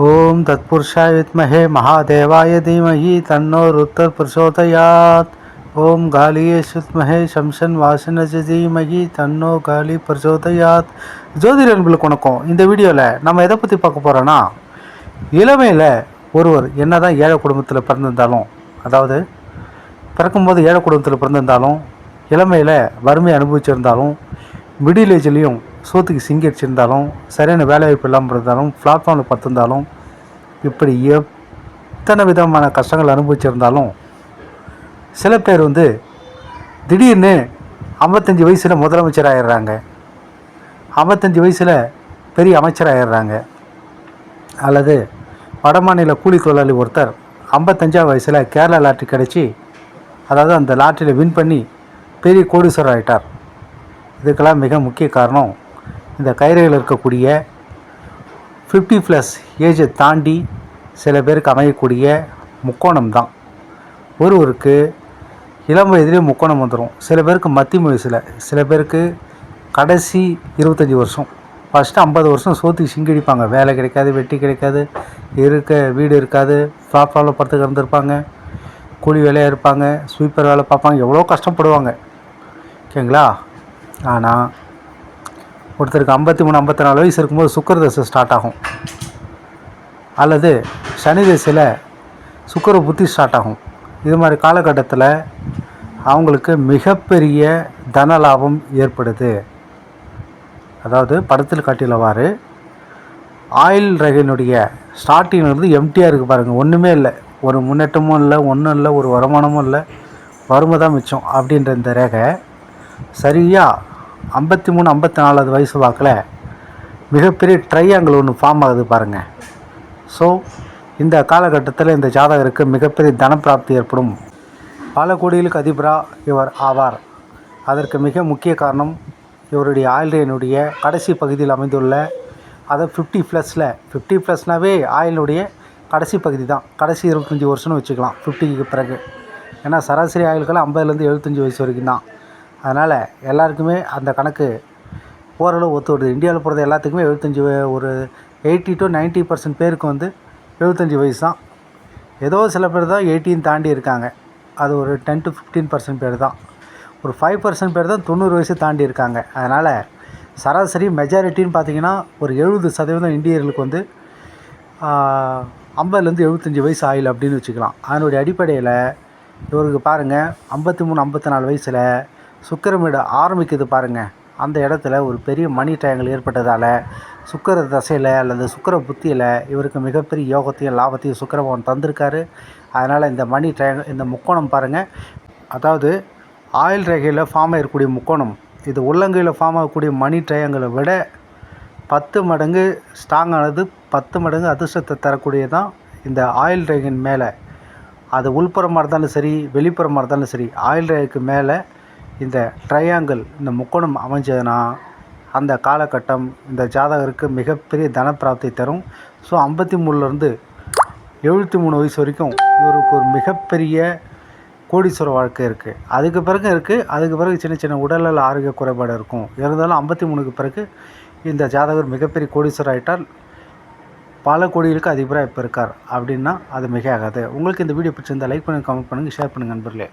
ஓம் தத்புருஷாய வித்மஹே மகாதேவாய தீமஹி தன்னோ ருத்தர் பிரசோதயாத் ஓம் காலியே சுத்மஹே சம்சன் வாசனஜ தீமஹி தன்னோ காலி பிரசோதயாத் ஜோதிட அன்புகளுக்கு வணக்கம் இந்த வீடியோவில் நம்ம எதை பற்றி பார்க்க போகிறோன்னா இளமையில் ஒருவர் என்னதான் ஏழை குடும்பத்தில் பிறந்திருந்தாலும் அதாவது பிறக்கும்போது ஏழை குடும்பத்தில் பிறந்திருந்தாலும் இளமையில் வறுமை அனுபவிச்சிருந்தாலும் மிடில் ஏஜ்லேயும் சோத்துக்கு சிங்கடிச்சிருந்தாலும் சரியான வேலைவாய்ப்பு இல்லாமல் இருந்தாலும் பிளாட்ஃபார்மில் பத்திருந்தாலும் இப்படி எத்தனை விதமான கஷ்டங்கள் அனுபவிச்சிருந்தாலும் சில பேர் வந்து திடீர்னு ஐம்பத்தஞ்சு வயசில் முதலமைச்சர் ஆயிடுறாங்க. ஐம்பத்தஞ்சு வயசில் பெரிய அமைச்சர் ஆயிடுறாங்க. அல்லது வடமாநில கூலி தொழிலாளி ஒருத்தர் ஐம்பத்தஞ்சாவது வயசில் கேரளா லாட்ரி கிடச்சி அதாவது அந்த லாட்டரியில் வின் பண்ணி பெரிய கோடீஸ்வரர் ஆகிட்டார் இதுக்கெல்லாம் மிக முக்கிய காரணம் இந்த கயிறுகள் இருக்கக்கூடிய ஃபிஃப்டி ப்ளஸ் ஏஜை தாண்டி சில பேருக்கு அமையக்கூடிய முக்கோணம் தான் ஒருவருக்கு இளம் வயதிலே முக்கோணம் வந்துடும் சில பேருக்கு மத்திய வயசில் சில பேருக்கு கடைசி இருபத்தஞ்சி வருஷம். ஃபஸ்ட்டு ஐம்பது வருஷம் சோத்துக்கு சிங்கடிப்பாங்க வேலை கிடைக்காது வெட்டி கிடைக்காது இருக்க வீடு இருக்காது பிளாட்ஃபார்மில் படுத்து கிடந்திருப்பாங்க கூலி வேலையாக இருப்பாங்க ஸ்வீப்பர் வேலை பார்ப்பாங்க எவ்வளோ கஷ்டப்படுவாங்க. ஓகேங்களா ஆனால் ஒருத்தருக்கு ஐம்பத்தி மூணு ஐம்பத்தி நாலு வயசு இருக்கும்போது சுக்கர தசை ஸ்டார்ட் ஆகும். அல்லது சனி தசையில் சுக்கர புத்தி ஸ்டார்ட் ஆகும். இது மாதிரி காலகட்டத்தில் அவங்களுக்கு மிகப்பெரிய தன லாபம் ஏற்படுது. அதாவது படத்தில் காட்டியுள்ளவாறு ஆயில் ரகையினுடைய ஸ்டார்டிங்லேருந்து வந்து எம்டியாக இருக்குது பாருங்கள் ஒன்றுமே இல்லை. ஒரு முன்னேற்றமும் இல்லை ஒன்றும் இல்லை ஒரு வருமானமும் இல்லை. வறுமை தான் மிச்சம் அப்படின்ற இந்த ரேகை சரியாக ஐம்பத்தி மூணு ஐம்பத்தி நாலாவது வயசு வாக்கில் மிகப்பெரிய ட்ரையாங்கிள் ஒன்று ஃபார்ம் ஆகுது பாருங்கள் ஸோ இந்த காலகட்டத்தில் இந்த ஜாதகருக்கு மிகப்பெரிய தனப்பிராப்தி ஏற்படும். பல கோடிகளுக்கு அதிபராக இவர் ஆவார். அதற்கு மிக முக்கிய காரணம் இவருடைய ஆயில்ரேனுடைய கடைசி பகுதியில் அமைந்துள்ள அதை ஃபிஃப்டி ப்ளஸில் ஃபிஃப்டி ப்ளஸ்னாவே ஆயிலுடைய கடைசி பகுதி தான். கடைசி இருபத்தஞ்சி வருஷம்னு வச்சுக்கலாம் ஃபிஃப்டிக்கு பிறகு. ஏன்னா சராசரி ஆயுள்கள் ஐம்பதுலேருந்து எழுபத்தஞ்சி வயசு வரைக்கும் தான். அதனால் எல்லாருக்குமே அந்த கணக்கு ஓரளவு ஒத்து வருது. இந்தியாவில் பிறந்த எல்லாத்துக்குமே எழுபத்தஞ்சி ஒரு எயிட்டி டு நைன்ட்டி பர்சன்ட் பேருக்கு வந்து எழுபத்தஞ்சி வயசு தான். ஏதோ சில பேர் தான் எயிட்டின் தாண்டி இருக்காங்க. அது ஒரு டென் டு ஃபிஃப்டீன் பர்சன்ட் பேர் தான். ஒரு ஃபைவ் பர்சன்ட் பேர் தான் தொண்ணூறு வயசு தாண்டி இருக்காங்க. அதனால் சராசரி மெஜாரிட்டின்னு பார்த்தீங்கன்னா ஒரு எழுபது சதவீதம் இந்தியர்களுக்கு வந்து ஐம்பதுலேருந்து எழுபத்தஞ்சி வயசு ஆயில் அப்படின்னு வச்சுக்கலாம். அதனுடைய அடிப்படையில் இவருக்கு பாருங்கள் ஐம்பத்தி மூணு ஐம்பத்தி நாலு வயசில் சுக்கரமிட ஆரம்பிக்குது பாருங்கள் அந்த இடத்துல ஒரு பெரிய மணி ட்ரையாங்கிள் ஏற்பட்டதால் சுக்கர தசையில் அல்லது சுக்கர புத்தியில் இவருக்கு மிகப்பெரிய யோகத்தையும் லாபத்தையும் சுக்கரபவன் தந்திருக்காரு. அதனால் இந்த மணி ட்ரையாங்கிள் இந்த முக்கோணம் பாருங்கள் அதாவது ஆயில் ரேகையில் ஃபார்ம் ஆகக்கூடிய முக்கோணம். இது உள்ளங்கையில் ஃபார்ம் ஆகக்கூடிய மணி ட்ரையாங்கிளை விட பத்து மடங்கு ஸ்ட்ராங்கானது பத்து மடங்கு அதிர்ஷ்டத்தை தரக்கூடியதான் இந்த ஆயில் ரேகின் மேலே. அது உள்புறமாக இருந்தாலும் சரி வெளிப்புறமாக இருந்தாலும் சரி ஆயில் ரேகைக்கு மேலே இந்த ட்ரையாங்கிள் இந்த முக்கோணம் அமைஞ்சதுன்னா அந்த காலகட்டம் இந்த ஜாதகருக்கு மிகப்பெரிய தனப்பிராப்தி தரும். ஸோ ஐம்பத்தி மூணுலேருந்து எழுபத்தி மூணு வயசு வரைக்கும் இவருக்கு ஒரு மிகப்பெரிய கோடீஸ்வர வாழ்க்கை இருக்குது அதுக்கு பிறகு இருக்குது அதுக்கு பிறகு சின்ன சின்ன உடல்நல ஆரோக்கிய குறைபாடு இருக்கும். இருந்தாலும் ஐம்பத்தி மூணுக்கு பிறகு இந்த ஜாதகர் மிகப்பெரிய கோடீஸ்வரர் ஆகிட்டால் பல கோடிகளுக்கு அதிபராக இப்போ இருக்கார். அப்படின்னா அது மிக ஆகாது உங்களுக்கு இந்த வீடியோ பிடிச்சிருந்தால் லைக் பண்ணுங்கள் கமெண்ட் பண்ணுங்கள் ஷேர் பண்ணுங்கள் நண்பர்களே.